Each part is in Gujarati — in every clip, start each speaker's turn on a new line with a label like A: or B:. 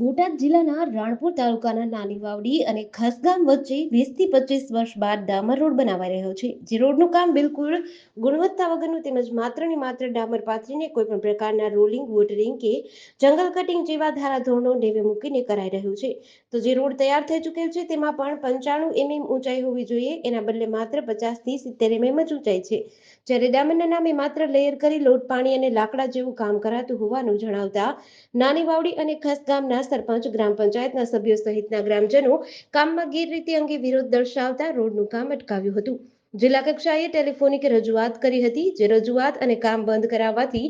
A: બોટાદ જિલ્લાના રાણપુર તાલુકાના નાની વાવડી અને ખસગામ વચ્ચે વીસથી પચીસ વર્ષ બાદ ડામર રોડ બનાવાઈ રહ્યો છે, જે રોડનું કામ બિલકુલ ગુણવત્તા વગરનું તેમજ માત્ર ને માત્ર ડામર પાથરીને કોઈ પણ પ્રકારના રોલિંગ વોટરિંગ કે જંગલ કટિંગ જેવા ધારાધોરણો નેવે મૂકીને કરાઈ રહ્યું છે. તો જે રોડ તૈયાર થઈ ચૂકેલ છે, તેમાં પણ પંચાણું એમએમ ઊંચાઈ હોવી જોઈએ, એના બદલે માત્ર પચાસથી સિત્તેર એમએમ જ ઊંચાઈ છે. જ્યારે ડામરના નામે માત્ર લેયર કરી લોટ, પાણી અને લાકડા જેવું કામ કરાતું હોવાનું જણાવતા નાની વાવડી અને ખાસ ગામના સરપંચ ગ્રામ પંચાયતના સભ્યો સહિતના ગ્રામજનો કામમાં ગેરરીતિ અંગે વિરોધ દર્શાવતા રોડનું કામ અટકાવ્યું હતું. જિલ્લા કક્ષાએ ટેલિફોનિક રજૂઆત કરી હતી, જે રજૂઆત અને કામ બંધ કરાવવાથી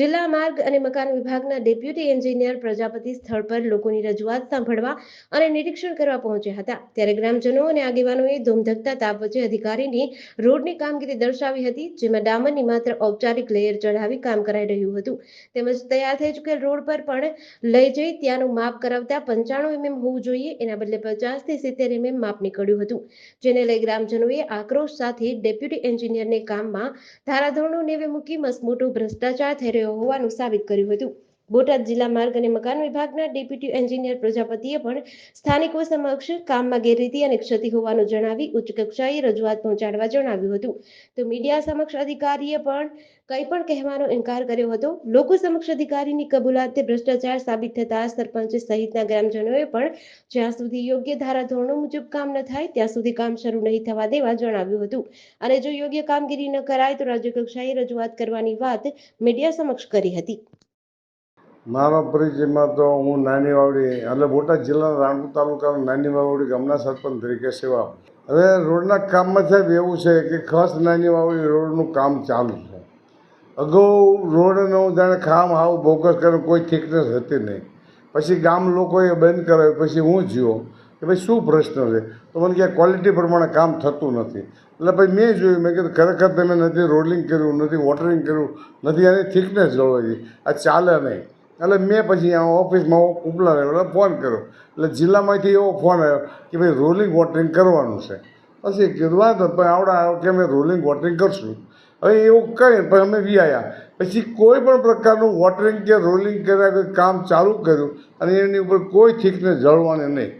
A: જિલ્લા માર્ગ અને મકાન વિભાગના ડેપ્યુટી એન્જિનિયર પ્રજાપતિ સ્થળ પર લોકોની રજૂઆત સાંભળવા અને નિરીક્ષણ કરવા પહોંચ્યા હતા. ત્યારે ગ્રામજનો અને આગેવાનોએ ધૂમધકતા તાપ વચ્ચે અધિકારીની રોડની કામગીરી દર્શાવી હતી, જેમાં ડામરની માત્ર ઔપચારિક લેયર ચઢાવી કામ કરાઈ રહ્યું હતું. તેમજ તૈયાર થઈ ચૂકેલ રોડ પર પણ લઈ જઈ ત્યાંનું માપ કરાવતા પંચાણું એમએમ હોવું જોઈએ, એના બદલે પચાસથી સિત્તેર એમએમ માપ નીકળ્યું હતું, જેને લઈ ગ્રામજનોએ આક્રોશ સાથે ડેપ્યુટી એન્જિનિયરને કામમાં ધારાધોરણો નેવે મૂકી મસમોટો ભ્રષ્ટાચાર થઈ રહ્યો હોવાનું સાબિત કર્યું હતું. બોટાદ જિલ્લા માર્ગ અને મકાન વિભાગના ડેપ્યુટી એન્જિનિયર પ્રજાપતિએ પણ સ્થાનિકો સમક્ષ કામમાં ગેરરીતિ અને ક્ષતિ હોવાનું જણાવી ઉચ્ચ કક્ષાએ રજૂઆત પહોંચાડવા જણાવ્યું હતું. તો મીડિયા સમક્ષ અધિકારીએ પણ કંઈ પણ કહેવાનો ઇનકાર કર્યો હતો. લોકો સમક્ષ અધિકારીની કબૂલાતે ભ્રષ્ટાચાર સાબિત થતા સરપંચ સહિતના ગ્રામજનોએ પણ જ્યાં સુધી યોગ્ય ધારાધોરણો મુજબ કામ ન થાય, ત્યાં સુધી કામ શરૂ નહીં થવા દેવા જણાવ્યું હતું. અને જો યોગ્ય કામગીરી ન કરાય, તો રાજ્ય કક્ષાએ રજૂઆત કરવાની વાત મીડિયા સમક્ષ કરી હતી.
B: મારા પરિચયમાં તો હું નાની વાવડી, એટલે બોટાદ જિલ્લાના રાણપુર તાલુકાના નાની વાવડી ગામના સરપંચ તરીકે સેવા હવે રોડના કામમાં સાહેબ એવું છે કે ખાસ નાની વાવડી રોડનું કામ ચાલુ છે. અગાઉ રોડનું જાણે ખામ હાવ બોગસ કરે કોઈ થિકનેસ હતી નહીં. પછી ગામ લોકોએ બંધ કરાવ્યું, પછી હું જ્યો કે ભાઈ શું પ્રશ્ન છે? તો મને કે ક્વોલિટી પ્રમાણે કામ થતું નથી. એટલે પછી મેં જોયું, મેં કીધું, ખરેખર તમે નથી રોલિંગ કર્યું, નથી વોટરિંગ કર્યું, નથી એની થિકનેસ જળવાઈ આ ચાલે નહીં. એટલે મેં પછી આ ઓફિસમાં ઉપલા એટલે ફોન કર્યો. એટલે જિલ્લામાંથી એવો ફોન આવ્યો કે ભાઈ રોલિંગ વોટરિંગ કરવાનું છે. પછી કીધું, વાંધો પણ આવડા કે અમે રોલિંગ વોટરિંગ કરશું. હવે એવું કરીને પછી અમે વી પછી કોઈ પણ પ્રકારનું વોટરિંગ કે રોલિંગ કર્યા કોઈ કામ ચાલુ કર્યું અને એની ઉપર કોઈ થીકને જળવાની નહીં.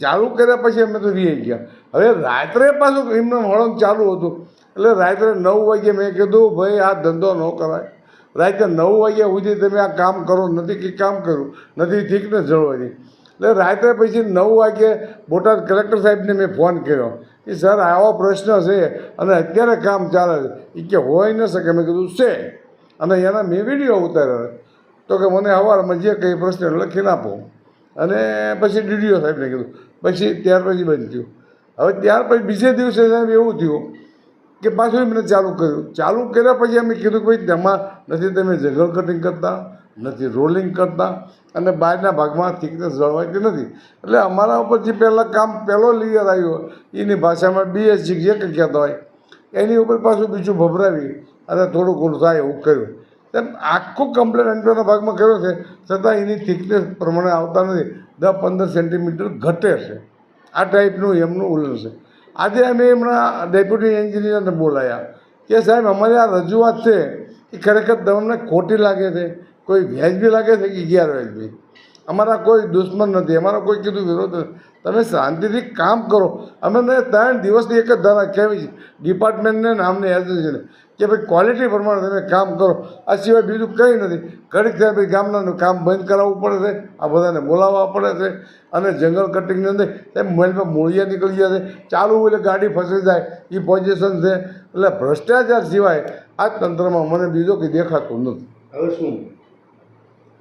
B: ચાલુ કર્યા પછી અમે તો વી ગયા. હવે રાત્રે પાછું એમનું હળંગ ચાલુ હતું. એટલે રાત્રે નવ વાગે મેં કીધું, ભાઈ આ ધંધો ન કરાય. રાતે નવ વાગ્યા સુધી તમે આ કામ કરો, નથી કે કામ કર્યું નથી થિકનેસ જળવાની એટલે રાત્રે પછી નવ વાગે બોટાદ કલેક્ટર સાહેબને મેં ફોન કર્યો. કે સર, આવો પ્રશ્ન છે અને અત્યારે કામ ચાલે છે. એ કે, હોય ન શકે. મેં કીધું, છે. અને એના મેં વીડિયો ઉતાર્યો. તો કે, મને હવારમાં જે કંઈ પ્રશ્ન લખીને આપો. અને પછી ડીડીઓ સાહેબને કીધું. પછી ત્યાર પછી બંધ થયું. હવે ત્યાર પછી બીજે દિવસે સાહેબ એવું થયું કે પાછું એમને ચાલુ કર્યું. ચાલુ કર્યા પછી અમે કીધું કે ભાઈ, તેમાં નથી તમે જગલ કટિંગ કરતા, નથી રોલિંગ કરતા અને બહારના ભાગમાં થિકનેસ જળવાતી નથી. એટલે અમારા ઉપર જે પહેલાં કામ પહેલો લેયર આવ્યો. એની ભાષામાં બીએસજી જે કહેતા હોય, એની ઉપર પાછું બીજું ભભરાવી અને થોડું ઘણું થાય એવું કર્યું. તેમ આખું કમ્પ્લેટ એન્ટ્રોના ભાગમાં કર્યો છે, છતાં એની થિકનેસ પ્રમાણે આવતા નથી. દસ પંદર સેન્ટીમીટર ઘટે છે. આ ટાઈપનું એમનું ઉલ્લન છે. આજે અમે એમના ડેપ્યુટી એન્જિનિયરને બોલાયા કે સાહેબ, અમારી આ રજૂઆત છે એ ખરેખર તમને ખોટી લાગે છે? કોઈ વ્યાજબી લાગે છે કે ગેરવ્યાજબી અમારા કોઈ દુશ્મન નથી અમારા કોઈ કીધું વિરોધ નથી. તમે શાંતિથી કામ કરો. અમે ત્રણ દિવસની એક જ ધારા કહેવી છે? ડિપાર્ટમેન્ટને નામને એસોસિએશને કે ભાઈ ક્વોલિટી પ્રમાણે તમે કામ કરો. આ સિવાય બીજું કંઈ નથી. ઘડીક થયા ભાઈ ગામનાનું કામ બંધ કરાવવું પડે છે આ બધાને બોલાવવા પડે છે અને જંગલ કટિંગની અંદર એમ મોબાઈલમાં મૂળિયા નીકળી જાય છે. ચાલુ એટલે ગાડી ફસી જાય એ પોઝિશન છે. એટલે ભ્રષ્ટાચાર સિવાય આ તંત્રમાં મને બીજો કંઈ દેખાતું નથી.
C: હવે શું?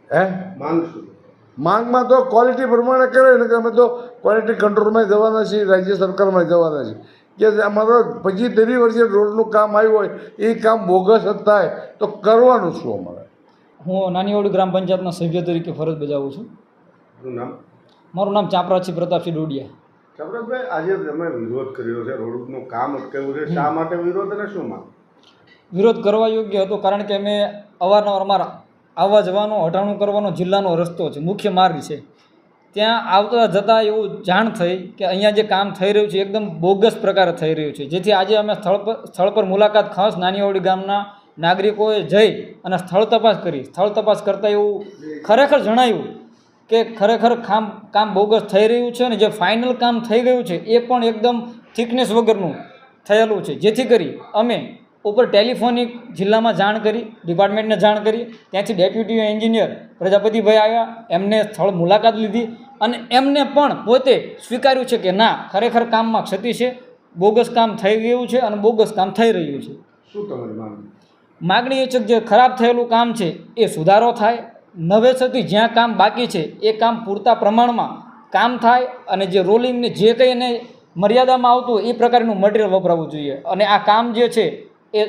B: હે?
C: માંગ શું
B: માંગમાં તો ક્વોલિટી પ્રમાણે કરે ને કે અમે તો ક્વોલિટી કંટ્રોલમાં જવાના છીએ રાજ્ય સરકારમાં જવાના છીએ. કે અમારો પછી ત્રીસ વર્ષે રોડનું કામ આવ્યું હોય એ કામ બોગસ જ થાય તો કરવાનું શું અમારે?
D: હું નાનીવાડી ગ્રામ પંચાયતના સભ્ય તરીકે ફરજ બજાવું છું.
C: શું નામ?
D: મારું નામ ચાપરાજી પ્રતાપસિંહ ડોડિયા.
C: ચાપરાજભાઈ આજે તમે વિરોધ કર્યો છે રોડનું કામ અટકાવ્યું છે. શા માટે વિરોધ અને શું માંગ?
D: વિરોધ કરવા યોગ્ય હતો કારણ કે અમે અવારનવાર અમારા આવવા જવાનો હટાણું કરવાનો જિલ્લાનો રસ્તો છે, મુખ્ય માર્ગ છે. ત્યાં આવતા જતાં એવું જાણ થઈ કે અહીંયા જે કામ થઈ રહ્યું છે, એકદમ બોગસ પ્રકારે થઈ રહ્યું છે. જેથી આજે અમે સ્થળ પર સ્થળ પર મુલાકાત ખાસ નાનીવાડી ગામના નાગરિકોએ જઈ અને સ્થળ તપાસ કરી. સ્થળ તપાસ કરતાં એવું ખરેખર જણાયું કે ખરેખર કામ કામ બોગસ થઈ રહ્યું છે અને જે ફાઇનલ કામ થઈ ગયું છે, એ પણ એકદમ થિકનેસ વગરનું થયેલું છે. જેથી કરી અમે ઉપર ટેલિફોનિક જિલ્લામાં જાણ કરી ડિપાર્ટમેન્ટને જાણ કરી. ત્યાંથી ડેપ્યુટી એન્જિનિયર પ્રજાપતિભાઈ આવ્યા એમને સ્થળ મુલાકાત લીધી અને એમને પણ પોતે સ્વીકાર્યું છે કે ના ખરેખર કામમાં ક્ષતિ છે બોગસ કામ થઈ ગયું છે અને બોગસ કામ થઈ રહ્યું છે.
C: શું તમારી માંગ
D: માગણી એ છે કે જે ખરાબ થયેલું કામ છે એ સુધારો થાય. નવેસરથી જ્યાં કામ બાકી છે એ કામ પૂરતા પ્રમાણમાં કામ થાય અને જે રોલિંગને જે કંઈ એને મર્યાદામાં આવતું એ પ્રકારનું મટીરિયલ વપરાવવું જોઈએ. અને આ કામ જે છે એ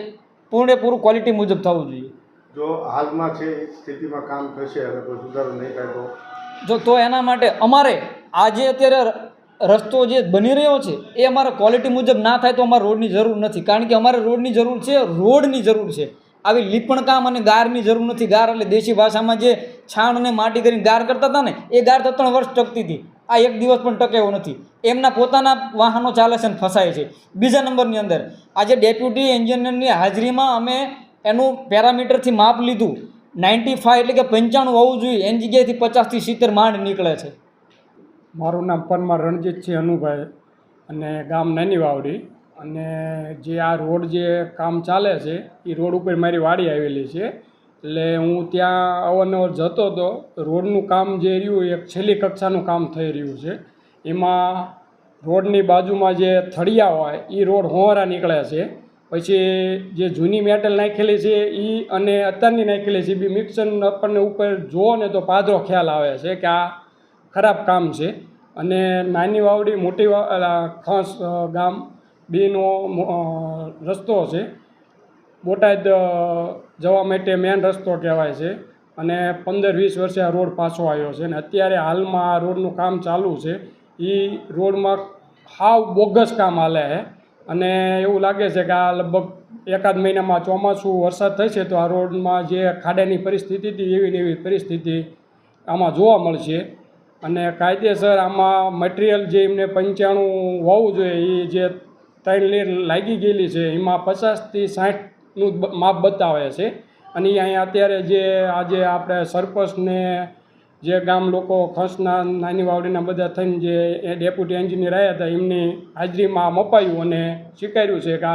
D: પૂરેપૂરું ક્વોલિટી મુજબ થવું જોઈએ.
C: જો હાલમાં છે એ સ્થિતિમાં કામ થશે અને કોઈ સુધારો નહીં થાય તો?
D: જો તો એના માટે અમારે આજે અત્યારે રસ્તો જે બની રહ્યો છે એ અમારે ક્વોલિટી મુજબ ના થાય તો અમારે રોડની જરૂર નથી. કારણ કે અમારે રોડની જરૂર છે રોડની જરૂર છે. આવી લીપણ કામ અને ગારની જરૂર નથી. ગાર એટલે દેશી ભાષામાં જે છાણ અને માટી કરીને ગાર કરતા હતા ને એ ગાર તો ત્રણ વર્ષ ટકતી હતી. આ એક દિવસ પણ ટકે એવું નથી. એમના પોતાના વાહનો ચાલે છે અને ફસાય છે. બીજા નંબરની અંદર, આજે ડેપ્યુટી એન્જિનિયરની હાજરીમાં અમે એનું પેરામીટરથી માપ લીધું. નાઇન્ટી ફાઇવ એટલે કે પંચાણું હોવું જોઈએ. એની જગ્યાએથી પચાસથી સિત્તેર માંડ નીકળે છે.
E: મારું નામ પરમાર રણજીતસિંહ અનુભાઈ. અને ગામ નાની વાવડી અને જે આ રોડ જે કામ ચાલે છે, એ રોડ ઉપર મારી વાડી આવેલી છે. એટલે હું ત્યાં અવારનવાર જતો હતો રોડનું કામ જે રહ્યું એ છેલ્લી કક્ષાનું કામ થઈ રહ્યું છે. એમાં રોડની બાજુમાં જે થળિયા હોય એ રોડ હોંવરા નીકળે છે. પછી જે જૂની મેટલ નાખેલી છે એ અને અત્યારની નાખેલી છે બી મિક્સર આપણને ઉપર જુઓ ને તો પાદરો ખ્યાલ આવે છે કે આ ખરાબ કામ છે. અને નાની વાવડી, મોટી ખાસ ગામ બેનો રસ્તો છે. બોટાદ જવા માટે મેન રસ્તો કહેવાય છે. અને પંદર વીસ વર્ષે આ રોડ પાછો આવ્યો છે. અને અત્યારે હાલમાં આ રોડનું કામ ચાલુ છે. એ રોડમાં હાવ બોગસ કામ હાલે છે અને એવું લાગે છે કે આ લગભગ એકાદ મહિનામાં ચોમાસું વરસાદ થશે તો આ રોડમાં જે ખાડાની પરિસ્થિતિ હતી એવી ને એવી પરિસ્થિતિ આમાં જોવા મળશે. અને કાયદેસર આમાં મટીરિયલ જે એમને પંચાણું હોવું જોઈએ એ જે ત્રણ લેર લાગી ગયેલી છે, એમાં પચાસથી સાઠનું માપ બતાવે છે. અને અહીંયા અત્યારે જે આજે આપણે સરપંચને જે ગામ લોકો ખસના નાની વાવડીના બધા થઈને જે ડેપ્યુટી એન્જિનિયર આવ્યા હતા, એમની હાજરીમાં મપાયું અને સ્વીકાર્યું છે કે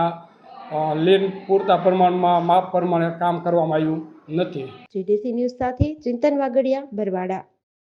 E: આ લેન પૂરતા પ્રમાણમાં માપ પ્રમાણે કામ કરવામાં આવ્યું નથી.
A: જીડીસી ન્યૂઝ સાથે ચિંતન વાગડિયા બરવાડા.